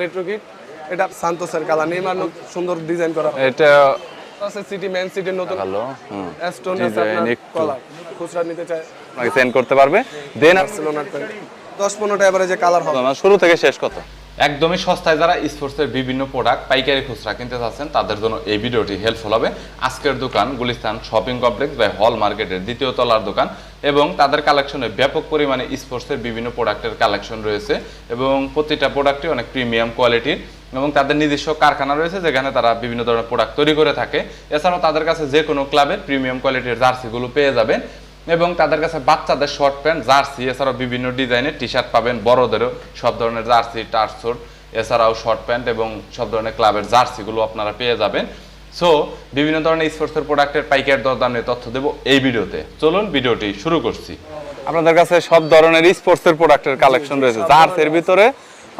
Retro kit এটা সান্তোসের Neymar সুন্দর design করা। এটা আছে সিটি ম্যান সিটির নতুন। ভালো অ্যাস্টন খুচরা নিতে চায়। সেন্ড করতে পারবে। দেন বার্সেলোনার কালার হবে। শুরু থেকে শেষ কত? একদমই সস্তায় যারা স্পোর্টসের বিভিন্ন প্রোডাক্ট পাইকারি খুচরা কিনতে চাচ্ছেন, তাদের জন্য এই ভিডিওটি হেল্পফুল হবে। আজকের দোকান গুলিস্তান শপিং কমপ্লেক্স বা হল মার্কেটের দ্বিতীয় তলার দোকান এবং তাদের কালেকশনে ব্যাপক পরিমাণে স্পোর্টসের বিভিন্ন প্রোডাক্টের কালেকশন রয়েছে এবং প্রতিটা প্রোডাক্টই অনেক প্রিমিয়াম কোয়ালিটির এবং তাদের নিজস্ব কারখানা রয়েছে যেখানে তারা বিভিন্ন ধরনের প্রোডাক্ট তৈরি করে থাকে। এছাড়াও তাদের কাছে যে কোনো ক্লাবের প্রিমিয়াম কোয়ালিটির জার্সিগুলো পেয়ে যাবেন। এবং তাদের কাছে বাচ্চাদের শর্ট প্যান্ট জার্সি এছাড়াও বিভিন্ন ডিজাইনের টি শার্ট পাবেন, বড়দেরও সব ধরনের জার্সি টার্সোট এছাড়াও শর্ট প্যান্ট এবং সব ধরনের ক্লাবের জার্সিগুলো আপনারা পেয়ে যাবেন। সো বিভিন্ন ধরনের স্পোর্টসের প্রোডাক্টের পাইকার দরদাম নিয়ে তথ্য দেবো এই ভিডিওতে। চলুন ভিডিওটি শুরু করছি। আপনাদের কাছে সব ধরনের স্পোর্টসের প্রোডাক্টের কালেকশন রয়েছে। জার্সির ভিতরে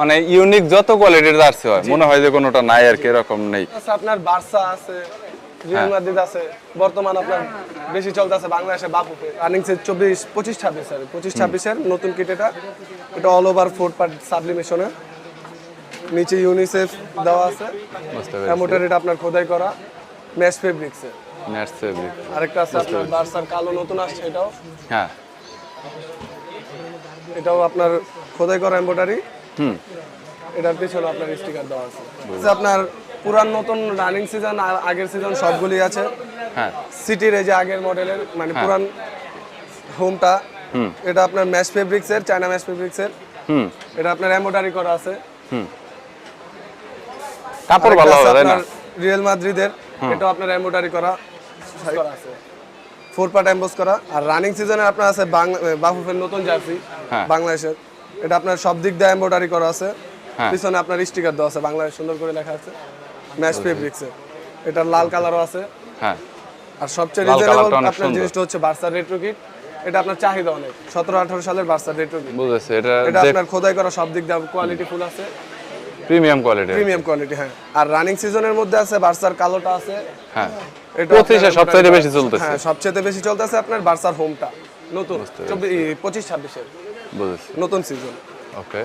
মানে ইউনিক যত কোয়ালিটির জার্সি হয়, মনে হয় যে কোনোটা নাই আর কি, এরকম নেই। আছে আপনার বার্সা আছে। রিয়াল মাদ্রিদ আছে বর্তমান আপনার বেশি চলতেছে বাংলাদেশে বাপুকে রানিং চব্বিশ পঁচিশ ছাব্বিশ আর পঁচিশ ছাব্বিশের নতুন কিট এটা। এটা অল ওভার ফোর পার্ট নিচে ইউনিসেফ দেওয়া আছে। অ্যামোটার এটা আপনার খোদাই করা। ম্যাশ ফেব্রিক্সে নেটস ফেব্রিক আরেকটা আছে আপনার বার্সার কালো নতুন আসছে এটাও। হ্যাঁ। এটাও আপনার খোদাই করা এম্বোটারি হুম। এটার পিছনে আপনার স্টিকার দেওয়া আছে। আপনার পুরান নতুন রানিং সিজন আগের সিজন সবগুলি আছে। হ্যাঁ। সিটির এই যে আগের মডেলের মানে পুরান হোমটা এটা আপনার ম্যাশ ফেব্রিক্সের চায়না ম্যাশ ফেব্রিক্সের হুম। এটা আপনার এম্বোটারি করা আছে। কাপড় ভালো হবে তাই না? রিয়েল মাদ্রিদের এটা আপনার এম্বোটারি করা। করা আছে। ফোর পার্ট এম্বোস করা। আর রানিং সিজনে আপনার আছে বাফুফের নতুন জার্সি হ্যাঁ। বাংলাদেশের। এটা আপনার সব দিক দিয়ে এম্বোটারি করা আছে। হ্যাঁ। পিছনে আপনার স্টিকার দেওয়া আছে বাংলাদেশ সুন্দর করে লেখা আছে। ম্যাশ ফেব্রিক্সের এটা লাল কালারও আছে। হ্যাঁ। আর সবচেয়ে রিজনেবল আপনার জিনিসটা হচ্ছে বার্সার রেট্রো কিট এটা আপনার চাহিদা অনেক। সতেরো আঠারো সালের বার্সার রেট্রো কিট বুঝেছি এটা এটা আপনার খোদাই করা সব দিক দিয়ে কোয়ালিটি ফুল আছে। প্রিমিয়াম কোয়ালিটির প্রিমিয়াম কোয়ালিটি হ্যাঁ। আর রানিং সিজনের মধ্যে আছে বার্সার কালোটা আছে। হ্যাঁ। এটা পঁচিশে আপনার সবচাইতে বেশি চলতেছে। হ্যাঁ সবচেয়ে বেশি চলতেছে আপনার বার্সার হোমটা নতুন চব্বিশ পঁচিশ ছাব্বিশের। বুঝেছি। নতুন সিজন ওকে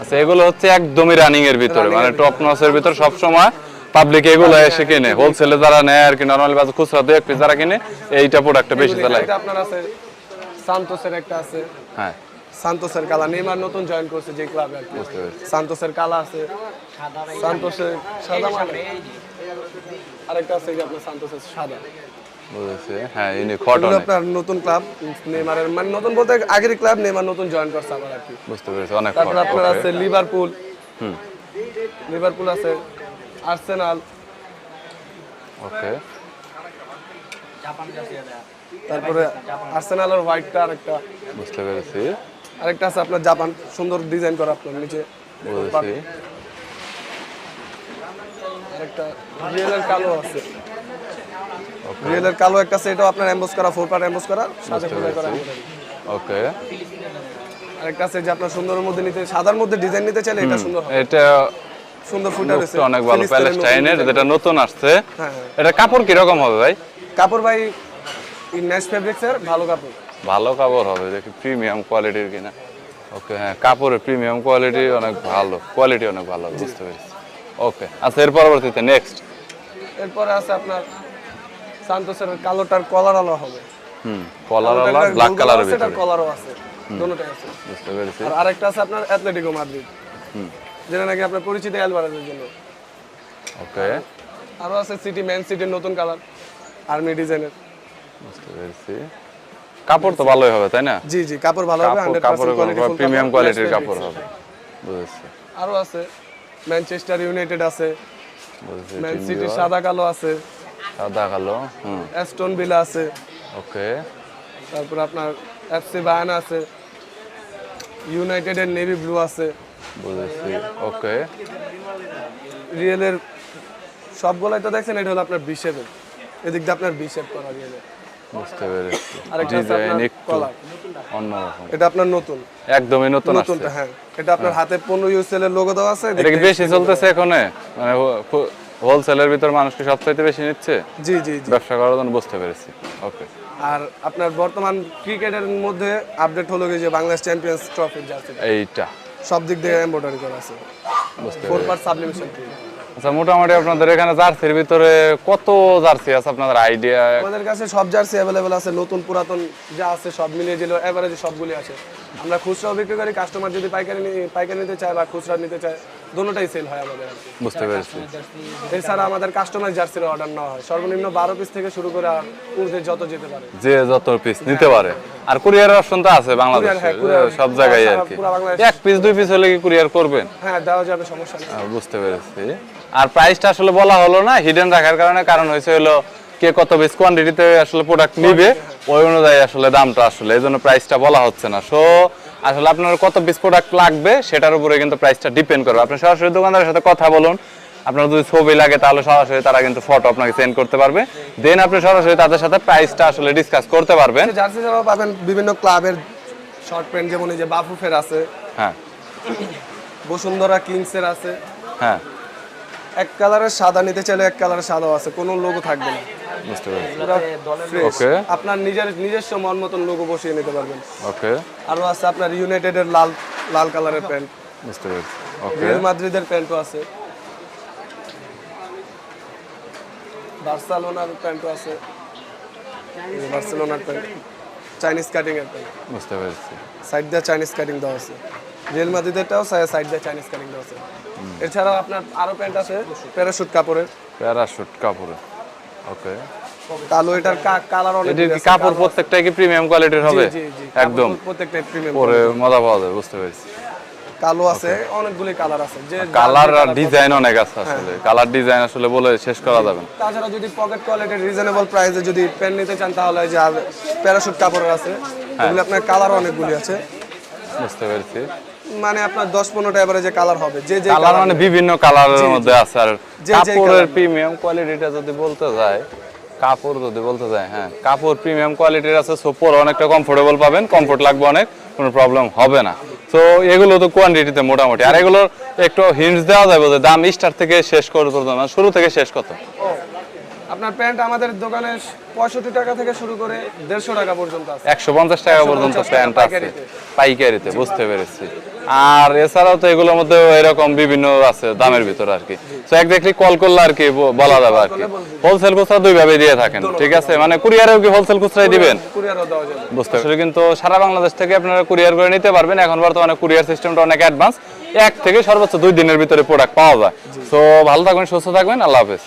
আচ্ছা এগুলো হচ্ছে একদমই রানিং এর ভিতরে মানে টপ নসের ভিতর সব সময় পাবলিক এগুলো এসে কিনে। হোলসেলে যারা নেয় আর কি নরমালি বাজার খুচরা দুই এক পিস যারা কিনে এইটা প্রোডাক্টটা বেশি চালায়। এটা আপনার আছে সান্তোসের একটা আছে। হ্যাঁ। সান্তোসের কালা নেইমার নতুন জয়েন করছে যে ক্লাবে আর কি। সান্তোসের কালা আছে। সান্তোসের সাদা মানে আরেকটা আছে যে আপনার সান্তোসের সাদা। বুঝেছি। হ্যাঁ ইনি কটন আপনার নতুন ক্লাব নেইমারের মানে নতুন বলতে আগের ক্লাব নেইমার নতুন জয়েন করছে আবার আর কি। বুঝতে পেরেছি অনেক তারপর আপনার আছে লিভারপুল হুম। লিভারপুল আছে আর্সেনাল ওকে তারপরে আর্সেনালের হোয়াইটটা আরেকটা। বুঝতে পেরেছি। আরেকটা আছে আপনার জাপান সুন্দর ডিজাইন করা আপনার নিচে। বুঝেছি। আরেকটা রিয়েলের কালো আছে। রিয়েলের কালো একটা আছে এটাও আপনার এমবোস করা ফোর পার্ট এমবোস করা ওকে আরেকটা আছে যে আপনার সুন্দরের মধ্যে নিতে সাদার মধ্যে ডিজাইন নিতে চাইলে এটা সুন্দর হবে। এটা সুন্দর ফুটার লুকটা অনেক ভালো প্যালেস্টাইনের যেটা নতুন আসছে। হ্যাঁ হ্যাঁ। এটা কাপড় কীরকম হবে ভাই? কাপড় ভাই ন্যাশ ফেব্রিক্সের ভালো কাপড়। ভালো কাপড় হবে দেখি প্রিমিয়াম কোয়ালিটির কিনা। ওকে হ্যাঁ কাপড়ের প্রিমিয়াম কোয়ালিটি অনেক ভালো কোয়ালিটি অনেক ভালো বুঝতে পেরেছি। ওকে আচ্ছা এর পরবর্তীতে নেক্সট এরপরে আছে আপনার সান্তোসের কালোটার কলার আলো হবে। হুম কলার আলা ব্ল্যাক কালারের ভিতরে। কলারও আছে দুটোটাই আছে। বুঝতে পেরেছি। আর আরেকটা আছে আপনার মাদ্রিদ যেটা নাকি আপনার পরিচিত অ্যালভারেজের জন্য। ওকে। আরও আছে সিটি ম্যান সিটির নতুন কালার আর্মি ডিজাইনের। বুঝতে পেরেছি। কাপড় তো ভালোই হবে তাই না? জি জি কাপড় ভালো হবে 100% কোয়ালিটি প্রিমিয়াম কোয়ালিটির কাপড়। হবে। বুঝেছি। আরও আছে ম্যানচেস্টার ইউনাইটেড আছে। ম্যান সিটি সাদা কালো আছে। সাদা কালো হুম। অ্যাস্টন আছে। ওকে। তারপর আপনার এফসি বায়ানা আছে। ইউনাইটেডের নেভি ব্লু আছে। বুঝেছি ওকে। রিয়েলের সবগুলাই তো দেখছেন এটা হলো আপনার বিশেপের এদিক দিয়ে আপনার বিশেপ করা রিয়েলের বুঝতে পেরেছি। আরেকটা ডিজাইন একটু অন্যরকম এটা আপনার নতুন। একদমই নতুন নতুনটা হ্যাঁ। এটা আপনার হাতে পনেরো ইউসেল এর লোগো দেওয়া আছে এটা কি বেশি চলতেছে এখন? মানে হোলসেলের ভিতর মানুষ কি সবচাইতে বেশি নিচ্ছে? জি জি ব্যবসা করার জন্য বুঝতে পেরেছি। ওকে আর আপনার বর্তমান ক্রিকেটের মধ্যে আপডেট হলো যে বাংলাদেশ চ্যাম্পিয়ন্স ট্রফির জার্সি এইটা। সব দিক দিয়ে এমব্রয়ডারি করা আছে। বুঝতে ফোর। পার্ট সাবলিমেশন আচ্ছা মোটামুটি আপনাদের এখানে জার্সির ভিতরে কত জার্সি আছে আপনাদের আইডিয়া আমাদের কাছে সব জার্সি অ্যাভেলেবেল আছে নতুন পুরাতন যা আছে সব মিলিয়ে যেগুলো এভারেজে সবগুলি আছে। আমরা খুচরাও বিক্রি করি কাস্টমার যদি পাইকারি পাইকারি নিতে চায় বা খুচরা নিতে চায় সেল হয় আমাদের বুঝতে পেরেছি। এছাড়া আমাদের কাস্টমার জার্সির অর্ডার নেওয়া হয় সর্বনিম্ন বারো পিস থেকে শুরু করে ঊর্ধ্বে যত যেতে পারে। যে যত পিস নিতে পারে। আর কুরিয়ার অপশন তো আছে বাংলাদেশে হ্যাঁ, সব জায়গায় আর কি। এক পিস দুই পিস হলে কি কুরিয়ার করবেন? হ্যাঁ দেওয়া যাবে সমস্যা নেই। বুঝতে পেরেছি। আর প্রাইসটা আসলে বলা হলো না হিডেন রাখার কারণে কারণ হয়েছে হলো কে কত বেশ কোয়ান্টিটিতে আসলে প্রোডাক্ট নিবে ওই অনুযায়ী আসলে দামটা আসলে এই জন্য প্রাইসটা বলা হচ্ছে না। সো আসলে আপনার কত পিস প্রোডাক্ট লাগবে সেটার উপরে কিন্তু প্রাইসটা ডিপেন্ড করবে। আপনি সরাসরি দোকানদারের সাথে কথা বলুন আপনার যদি ছবি লাগে তাহলে সরাসরি তারা কিন্তু ফটো আপনাকে সেন্ড করতে পারবে। দেন আপনি সরাসরি তাদের সাথে প্রাইসটা আসলে ডিসকাস করতে পারবেন। জার্সি ছাড়াও পাবেন বিভিন্ন ক্লাবের শর্ট প্যান্ট যেমন এই যে বাফুফের আছে হ্যাঁ। বসুন্ধরা কিংসের আছে। হ্যাঁ। এক কালারের সাদা নিতে চাইলে এক কালারের সাদাও আছে কোনো লোগো থাকবে না। আপনার নিজের নিজস্ব মন মতন লোগো বসিয়ে নিতে পারবেন। ওকে আরও আছে আপনার ইউনাইটেডের লাল লাল কালারের প্যান্ট। বুঝতে পেরেছি। ওকে রিয়াল মাদ্রিদের প্যান্টও আছে। বার্সেলোনার প্যান্টও আছে। বার্সেলোনার প্যান্ট। চাইনিজ কাটিং এর প্যান্ট। বুঝতে পেরেছি। সাইড দিয়ে চাইনিজ কাটিং দেওয়া আছে। রিয়েল মাদ্রিদেরটাও সাইড দিয়ে চাইনিজ কাটিং দেওয়া আছে। এছাড়াও আপনার আরও প্যান্ট আছে প্যারাশুট কাপড়ের। প্যারাশুট কাপড়ে ওকে কালো এটার কালার অনেক এটির কি কাপড় প্রত্যেকটাই কি প্রিমিয়াম কোয়ালিটির হবে? জি জি একদম। প্রত্যেকটা প্রিমিয়াম পরে মজা পাওয়া যায় বুঝতে পেরেছি। কালো আছে অনেকগুলি কালার আছে। যে কালার আর ডিজাইন অনেক আছে আসলে। কালার ডিজাইন আসলে বলে শেষ করা যাবে না। তাছাড়া যদি পকেট কোয়ালিটির রিজনেবল প্রাইসে যদি পেন নিতে চান তাহলে যে আর প্যারাশুট কাপড়ের আছে। হ্যাঁ। এগুলো আপনার কালার অনেকগুলি আছে। বুঝতে পেরেছি। মানে আপনার দশ পনেরোটা এবারে যে কালার হবে। যে যে কালার মানে বিভিন্ন কালারের মধ্যে আছে আর কাপড়ের প্রিমিয়াম কোয়ালিটিটা যদি বলতে যায় কাপড় যদি বলতে যায় হ্যাঁ কাপড় প্রিমিয়াম কোয়ালিটির আছে সো পরে অনেকটা কমফোর্টেবল পাবেন কমফোর্ট লাগবে অনেক কোনো প্রবলেম হবে না। তো এগুলো তো কোয়ান্টিটিতে মোটামুটি। আর এগুলোর একটু হিন্টস দেওয়া যাবে যে দাম স্টার থেকে শেষ করে পর্যন্ত মানে শুরু থেকে শেষ কত? আপনার প্যান্ট আমাদের দোকানে পঁয়ষট্টি টাকা থেকে শুরু করে দেড়শো টাকা পর্যন্ত আছে। একশো পঞ্চাশ টাকা পর্যন্ত প্যান্ট আছে। পাইকারিতে। বুঝতে পেরেছি। আর এছাড়াও তো এগুলোর মধ্যে এরকম বিভিন্ন আছে দামের ভিতরে আর কি। তো একজাক্টলি কল করলে আর কি বলা যাবে আর কি। হোলসেল খুচরা দুই ভাবে দিয়ে থাকেন ঠিক আছে? মানে কুরিয়ারেও কি হোলসেল খুচরাই দিবেন? বুঝতে পারছি। কিন্তু সারা বাংলাদেশ থেকে আপনারা কুরিয়ার করে নিতে পারবেন। এখন বর্তমানে কুরিয়ার সিস্টেমটা অনেক অ্যাডভান্স এক থেকে সর্বোচ্চ দুই দিনের ভিতরে প্রোডাক্ট পাওয়া যায়। তো ভালো থাকবেন সুস্থ থাকবেন। আল্লাহ হাফেজ।